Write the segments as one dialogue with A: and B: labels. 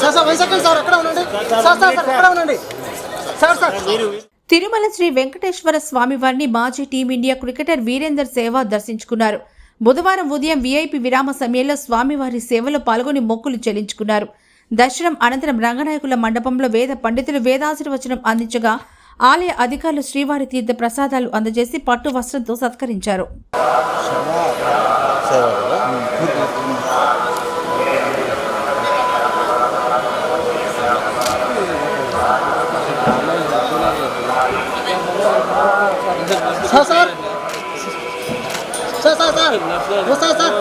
A: Sir sir one second sir అక్కడ ఉండండి? Sir sir sir అక్కడ ఉండండి? Sir sir.
B: తిరుమల శ్రీ వెంకటేశ్వర స్వామివారిని మాజీ టీమిండియా క్రికెటర్ వీరేందర్ సేవాగ్ దర్శించుకున్నారు. బుధవారం ఉదయం వీఐపీ విరామ సమయంలో స్వామివారి సేవలో పాల్గొని మొక్కులు చెల్లించుకున్నారు. దర్శనం అనంతరం రంగనాయకుల మండపంలో వేద పండితులు వేదాశీర్వచనం అందించగా ఆలయ అధికారులు శ్రీవారి తీర్థ ప్రసాదాలు అందజేసి పట్టు వస్త్రంతో సత్కరించారు.
A: Sir sir sir sir sir sir sir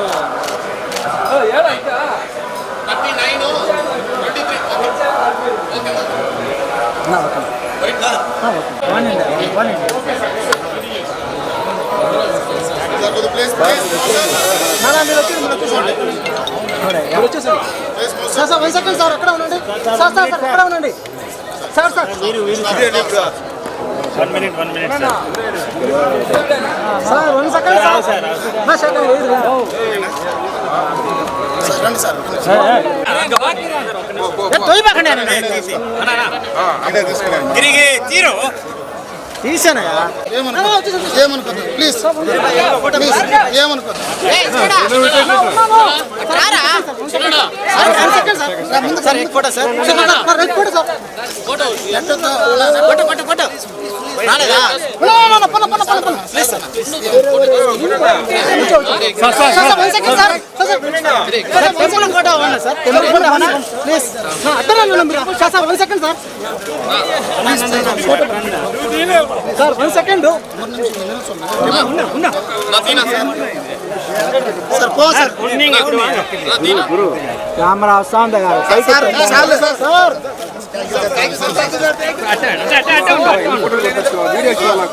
A: మీరు వచ్చి మీరు సార్ సార్ వన్ సార్ అక్కడ ఉండండి సార్ సార్ సార్ అక్కడ ఉండండి sir sir
C: one minute one minute sir
A: sir one second sir నా సెకండ్ లేదు
C: తిరిగి తీరు
A: తీసానయా
D: ఏమనుకోద్దు ప్లీజ్ ప్లీజ్ ఏమనుకోద్దు
A: సార్ టెంపుల్ ఫోటో అవ్వండి సార్ టెంపుల్ ఫోటో అవ్వనా ప్లీజ్ అద్దరండి మీరు sir sir one second sir sir one second
D: sir పో సార్
A: కెమెరా వస్తాంది
D: సార్ చాలు సార్ సార్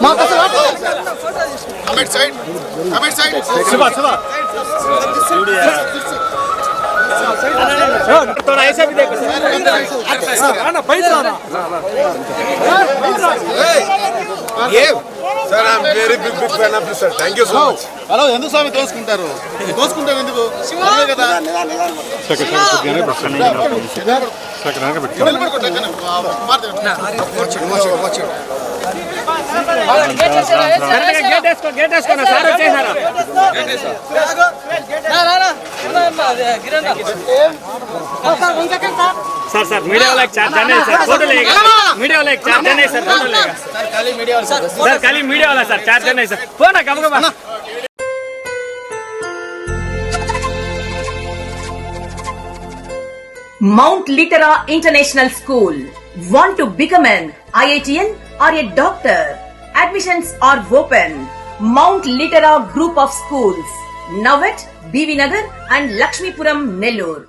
A: మాకు అసలు
D: comment side comment side
E: sir I'm very big big fan of sir thank you so much
D: hello ఎందుకు స్వామి తోసుకుంటారు? తోసుకుంటారు ఎందుకు? కదా. నిలబడుకోండి, ఎక్కడ?
C: గేట్ వేసుకో గేట్ వేసుకోనా సార్ వచ్చేసారా
A: సార్ సార్
C: మీడియా వాళ్ళకి చార్జ్ సార్ ఫోటో లేక మీడియా వాళ్ళకి చార్జ్ అనేది సార్ ఫోటో లేదు సార్ ఖాళీ మీడియా వాళ్ళ సార్ చార్జ్ అనేది సార్ పోనా గబగబా
F: Mount Litera International School. Want to become an IITN or a doctor? Admissions are open. Mount Litera Group of Schools. Now BV Nagar and Lakshmipuram, Nellore.